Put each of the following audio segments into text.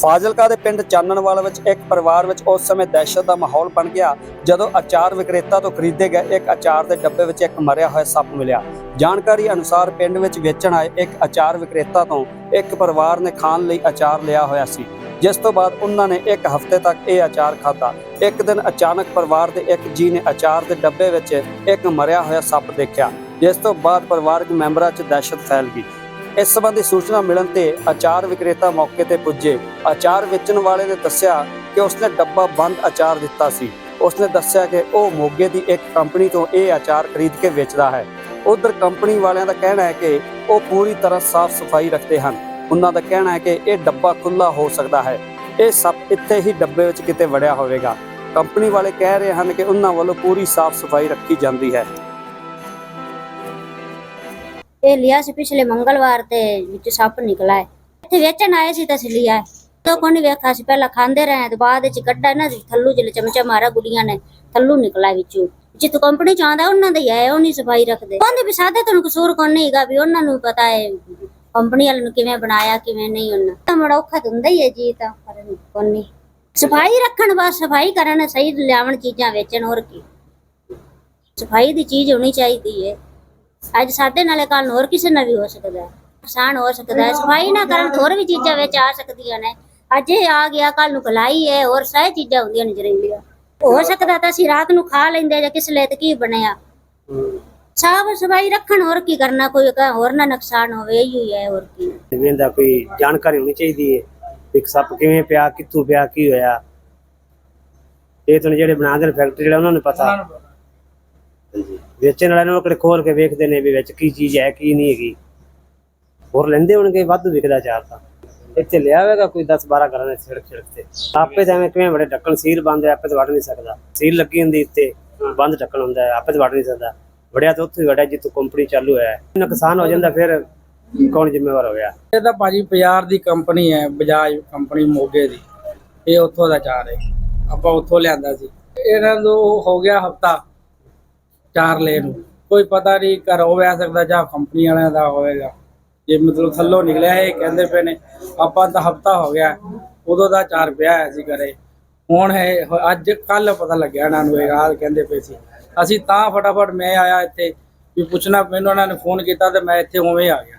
ਫਾਜ਼ਿਲਕਾ ਦੇ ਪਿੰਡ ਚਾਨਣਵਾਲਾ ਵਿੱਚ ਇੱਕ ਪਰਿਵਾਰ ਵਿੱਚ ਉਸ ਸਮੇਂ ਦਹਿਸ਼ਤ ਦਾ ਮਾਹੌਲ ਬਣ ਗਿਆ, ਜਦੋਂ ਅਚਾਰ ਵਿਕਰੇਤਾ ਤੋਂ ਖਰੀਦੇ ਗਏ ਇੱਕ ਅਚਾਰ ਦੇ ਡੱਬੇ ਵਿੱਚ ਇੱਕ ਮਰਿਆ ਹੋਇਆ ਸੱਪ ਮਿਲਿਆ। ਜਾਣਕਾਰੀ ਅਨੁਸਾਰ ਪਿੰਡ ਵਿੱਚ ਵੇਚਣ ਆਏ ਇੱਕ ਅਚਾਰ ਵਿਕਰੇਤਾ ਤੋਂ ਇੱਕ ਪਰਿਵਾਰ ਨੇ ਖਾਣ ਲਈ ਅਚਾਰ ਲਿਆ ਹੋਇਆ ਸੀ। ਜਿਸ ਤੋਂ ਬਾਅਦ ਉਹਨਾਂ ਨੇ ਇੱਕ ਹਫ਼ਤੇ ਤੱਕ ਇਹ ਅਚਾਰ ਖਾਧਾ। ਇੱਕ ਦਿਨ ਅਚਾਨਕ ਪਰਿਵਾਰ ਦੇ ਇੱਕ ਜੀ ਨੇ ਅਚਾਰ ਦੇ ਡੱਬੇ ਵਿੱਚ ਇੱਕ ਮਰਿਆ ਹੋਇਆ ਸੱਪ ਦੇਖਿਆ। ਜਿਸ ਤੋਂ ਬਾਅਦ ਪਰਿਵਾਰਕ ਮੈਂਬਰਾਂ 'ਚ ਦਹਿਸ਼ਤ ਫੈਲ ਗਈ। ਇਸ ਸੰਬੰਧੀ ਸੂਚਨਾ ਮਿਲਣ ਤੇ ਅਚਾਰ ਵਿਕਰੇਤਾ ਮੌਕੇ ਤੇ ਪੁੱਜੇ। ਅਚਾਰ ਵੇਚਣ ਵਾਲੇ ਨੇ ਦੱਸਿਆ ਕਿ ਉਸਨੇ ਡੱਬਾ ਬੰਦ ਅਚਾਰ ਦਿੱਤਾ ਸੀ। ਉਸਨੇ ਦੱਸਿਆ ਕਿ ਉਹ ਮੋਗੇ ਦੀ ਇੱਕ ਕੰਪਨੀ ਤੋਂ ਇਹ ਅਚਾਰ ਖਰੀਦ ਕੇ ਵੇਚਦਾ ਹੈ। ਉਧਰ ਕੰਪਨੀ ਵਾਲਿਆਂ ਦਾ ਕਹਿਣਾ ਹੈ ਕਿ ਉਹ ਪੂਰੀ ਤਰ੍ਹਾਂ ਸਾਫ਼ ਸਫ਼ਾਈ ਰੱਖਦੇ ਹਨ। ਉਹਨਾਂ ਦਾ ਕਹਿਣਾ ਹੈ ਕਿ ਇਹ ਡੱਬਾ ਖੁੱਲਾ ਹੋ ਸਕਦਾ ਹੈ। ਇਹ ਸਭ ਇੱਥੇ ਹੀ ਡੱਬੇ ਵਿੱਚ ਕਿਤੇ ਵੜਿਆ ਹੋਵੇਗਾ। ਕੰਪਨੀ ਵਾਲੇ ਕਹਿ ਰਹੇ ਹਨ ਕਿ ਉਹਨਾਂ ਵੱਲੋਂ ਪੂਰੀ ਸਾਫ਼ ਸਫ਼ਾਈ ਰੱਖੀ ਜਾਂਦੀ ਹੈ। ਇਹ ਲਿਆ ਸੀ ਪਿਛਲੇ ਮੰਗਲਵਾਰ ਤੇ ਵਿੱਚ ਸੱਪ ਨਿਕਲਾ ਹੈ ਇੱਥੇ ਵੇਚਣ ਆਏ ਸੀ ਤਾਂ ਅਸੀਂ ਲਿਆ। ਤਾਂ ਕੋਈ ਵੇਖਾ ਸੀ, ਪਹਿਲਾਂ ਖਾਂਦੇ ਰਹੇ ਤੇ ਬਾਅਦ ਵਿੱਚ ਕੱਢਾ ਨਾ ਥੱਲੂ ਜਿਲੇ ਚਮਚਾ ਮਾਰਾ ਗੁੜੀਆਂ ਨੇ, ਥੱਲੂ ਨਿਕਲਾ ਵਿੱਚੋਂ। ਜਿੱਤ ਕੰਪਨੀ ਚ ਆਉਂਦਾ, ਉਹਨਾਂ ਦਾ ਹੀ ਹੈ, ਉਹ ਨਹੀਂ ਸਫ਼ਾਈ ਰੱਖਦੇ। ਕਹਿੰਦੇ ਵੀ ਸਾਦੇ ਤੁਹਾਨੂੰ ਕਸੂਰ ਕੋਈ ਨਹੀਂ ਹੈਗਾ, ਵੀ ਉਹਨਾਂ ਨੂੰ ਪਤਾ ਹੈ ਕੰਪਨੀ ਵਾਲੇ ਨੂੰ ਕਿਵੇਂ ਬਣਾਇਆ, ਕਿਵੇਂ ਨਹੀਂ ਉਹਨਾਂ। ਤਾਂ ਬੜਾ ਔਖਾ ਤਾਂ ਹੁੰਦਾ ਹੀ ਹੈ ਜੀ ਤਾਂ ਪਰ ਕੋਈ ਨਹੀਂ ਸਫ਼ਾਈ ਰੱਖਣ ਬਸ, ਸਫ਼ਾਈ ਕਰਨ ਸਹੀ ਲਿਆਵਣ ਚੀਜ਼ਾਂ ਵੇਚਣ, ਹੋਰ ਕੀ। ਸਫ਼ਾਈ ਦੀ ਚੀਜ਼ ਹੋਣੀ ਚਾਹੀਦੀ ਹੈ। ਅੱਜ ਸਾਡੇ ਨਾਲੇ ਕੱਲ ਹੋਰ ਕਿਸੇ ਨਾਲ ਵੀ ਹੋ ਸਕਦਾ ਹੈ। ਨੁਕਸਾਨ ਹੋ ਸਕਦਾ ਹੈ। ਸਫ਼ਾਈ ਨਾ ਕਰਨ ਤਾਂ ਹੋਰ ਵੀ ਚੀਜ਼ਾਂ ਵਿੱਚ ਆ ਸਕਦੀਆਂ ਨੇ। ਅੱਜ ਇਹ ਆ ਗਿਆ ਕੱਲ ਨੂੰ ਕਲਾਈ ਹੈ, ਹੋਰ ਸਾਰੇ ਚੀਜ਼ਾਂ ਹੁੰਦੀਆਂ ਨੇ ਜ਼ਹਿਰੀਲੀਆਂ ਹੋ ਸਕਦਾ ਤਾਂ ਅਸੀਂ ਰਾਤ ਨੂੰ ਖਾ ਲੈਂਦੇ ਜਾਂ ਕਿਸ ਲਈ ਤੇ ਕੀ ਬਣਿਆ। ਸਾਫ਼ ਸਫ਼ਾਈ ਰੱਖਣ ਹੋਰ ਕੀ ਕਰਨਾ, ਕੋਈ ਕ- ਹੋਰ ਨਾ ਨੁਕਸਾਨ ਹੋਵੇ, ਇਹੀ ਹੀ ਹੈ ਹੋਰ ਕੀ। ਜਿਵੇਂ ਦਾ ਕੋਈ ਜਾਣਕਾਰੀ ਹੋਣੀ ਚਾਹੀਦੀ ਹੈ ਵੀ ਇੱਕ ਸੱਪ ਕਿਵੇਂ ਪਿਆ, ਕਿੱਥੋਂ ਪਿਆ, ਕੀ ਹੋਇਆ। ਇਹ ਤਾਂ ਜਿਹੜੇ ਬਣਾਉਂਦੇ ਨੇ ਫੈਕਟਰੀ ਜਿਹੜਾ ਉਹਨਾਂ ਨੂੰ ਪਤਾ। ਵੇਚਣ ਵਾਲਿਆਂ ਨੂੰ ਕਿਹੜੇ ਖੋਲ ਕੇ ਵੇਖਦੇ ਨੇ ਵੀ ਵਿੱਚ ਕੀ ਚੀਜ਼ ਹੈ ਕੀ ਨਹੀਂ ਹੈਗੀ। ਹੋਰ ਲੈਂਦੇ ਹੋਣਗੇ ਵਾਧੂ ਵਿਕਦਾ ਚਾਰ ਤਾਂ। ਇੱਥੇ ਲਿਆ ਹੋਵੇਗਾ ਕੋਈ 10 12 ਘਰਾਂ ਦੇ ਛਿੜਕ ਛਿੜਕ ਤੇ। ਆਪੇ ਤਾਂ ਐਵੇਂ ਕਿਵੇਂ ਬੜੇ ਢੱਕਣ ਸੀਲ ਬੰਦ ਹੈ ਆਪੇ ਤਾਂ ਵੜ ਨਹੀਂ ਸਕਦਾ। ਸੀਲ ਲੱਗੀ ਹੁੰਦੀ ਉੱਤੇ ਬੰਦ ਢੱਕਣ ਹੁੰਦਾ ਹੈ ਆਪੇ ਤਾਂ ਵੜ ਨਹੀਂ ਸਕਦਾ। ਵੜਿਆ ਤਾਂ ਉੱਥੇ ਹੀ ਵੜਿਆ ਜਿੱਥੋਂ ਕੰਪਨੀ ਚਾਲੂ ਹੈ। ਨੁਕਸਾਨ ਹੋ ਜਾਂਦਾ ਫਿਰ ਕੌਣ ਜ਼ਿੰਮੇਵਾਰ ਹੋਇਆ? ਇਹ ਤਾਂ ਭਾਜੀ ਬਾਜ਼ਾਰ ਦੀ ਕੰਪਨੀ ਹੈ ਬਜਾਜ ਕੰਪਨੀ ਮੋਗੇ ਦੀ। ਇਹ ਉੱਥੋਂ ਦਾ ਚਾਰ ਹੈ। ਆਪਾਂ ਉੱਥੋਂ ਲਿਆਂਦਾ ਸੀ। ਇਹਨਾਂ ਨੂੰ ਹੋ ਗਿਆ ਹਫਤਾ। ਚਾਰ ਲੈ ਨੂੰ ਕੋਈ ਪਤਾ ਨਹੀਂ ਘਰੋਂ ਵੈ ਸਕਦਾ ਜਾਂ ਕੰਪਨੀ ਵਾਲਿਆਂ ਦਾ ਹੋਵੇਗਾ। ਜੇ ਮਤਲਬ ਥੱਲੋਂ ਨਿਕਲਿਆ ਇਹ ਕਹਿੰਦੇ ਪਏ ਨੇ, ਆਪਾਂ ਤਾਂ ਹਫਤਾ ਹੋ ਗਿਆ, ਉਦੋਂ ਦਾ ਚਾਰ ਪਿਆ ਹੋਇਆ ਸੀ ਘਰੇ। ਹੁਣ ਇਹ ਅੱਜ ਕੱਲ ਪਤਾ ਲੱਗਿਆ ਇਹਨਾਂ ਨੂੰ ਇਹ ਹਾਲ ਕਹਿੰਦੇ ਪਏ ਸੀ। ਅਸੀਂ ਤਾਂ ਫਟਾਫਟ ਮੈਂ ਆਇਆ ਇੱਥੇ, ਵੀ ਪੁੱਛਣਾ, ਮੈਨੂੰ ਉਹਨਾਂ ਨੇ ਫੋਨ ਕੀਤਾ ਤੇ ਮੈਂ ਇੱਥੇ ਉਵੇਂ ਆ ਗਿਆ।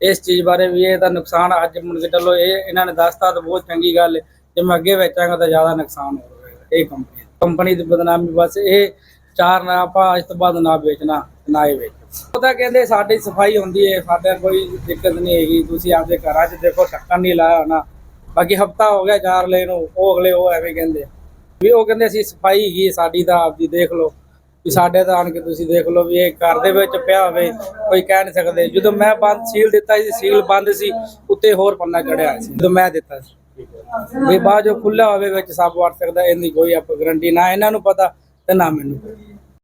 ਇਸ ਚੀਜ਼ ਬਾਰੇ ਵੀ ਇਹ ਤਾਂ ਨੁਕਸਾਨ ਅੱਜ ਮੁੜ ਕੇ ਚਲੋ, ਇਹ ਇਹਨਾਂ ਨੇ ਦੱਸਤਾ ਤਾਂ ਬਹੁਤ ਚੰਗੀ ਗੱਲ। ਜੇ ਮੈਂ ਅੱਗੇ ਵੇਚਾਂਗਾ ਤਾਂ ਜ਼ਿਆਦਾ ਨੁਕਸਾਨ ਹੋਵੇਗਾ, ਇਹ ਕੰਪਨੀ ਕੰਪਨੀ ਦੀ ਬਦਨਾਮੀ ਬਸ ਇਹ ਚਾਰ ਨਾ ਆਪਾਂ ਇਸ ਤੋਂ ਬਾਅਦ ਨਾ ਵੇਚਣਾ, ਨਾ ਹੀ ਵੇਚ ਉਹ ਤਾਂ ਕਹਿੰਦੇ ਸਾਡੀ ਸਫ਼ਾਈ ਹੁੰਦੀ ਹੈ ਸਾਡਾ ਕੋਈ ਦਿੱਕਤ ਨਹੀਂ ਹੈਗੀ, ਤੁਸੀਂ ਆਪਦੇ ਘਰਾਂ 'ਚ ਦੇਖੋ, ਢੱਕਣ ਨਹੀਂ ਲਾਇਆ ਹੋਣਾ। ਬਾਕੀ ਹਫਤਾ ਹੋ ਗਿਆ ਚਾਰ ਲੈ ਨੂੰ, ਉਹ ਅਗਲੇ ਉਹ ਐਵੇਂ ਕਹਿੰਦੇ ਵੀ ਉਹ ਕਹਿੰਦੇ ਅਸੀਂ ਸਫ਼ਾਈ ਹੈਗੀ ਸਾਡੀ ਤਾਂ ਆਪਦੀ ਦੇਖ ਲਓ। ਵੀ ਸਾਡੇ ਤਾਂ ਆਣ ਕੇ ਤੁਸੀਂ ਦੇਖ ਲਓ ਵੀ ਇਹ ਘਰ ਦੇ ਵਿੱਚ ਪਿਆ ਹੋਵੇ, ਕੋਈ ਕਹਿ ਨਹੀਂ ਸਕਦੇ। ਜਦੋਂ ਮੈਂ ਬੰਦ ਸੀਲ ਦਿੱਤਾ ਸੀ, ਸੀਲ ਬੰਦ ਸੀ, ਉੱਤੇ ਹੋਰ ਪੰਨਾ ਚੜਿਆ ਸੀ, ਜਦੋਂ ਮੈਂ ਦਿੱਤਾ ਸੀ। ਵੀ ਬਾਅਦ ਜੋ ਖੁੱਲਾ ਹੋਵੇ ਵਿੱਚ ਸੱਪ ਵੜ ਸਕਦਾ, ਇਹਦੀ ਕੋਈ ਆਪ ਗਰੰਟੀ ਨਾ, ਇਹਨਾਂ ਨੂੰ ਪਤਾ ਤੇ ਨਾ ਮੈਨੂੰ।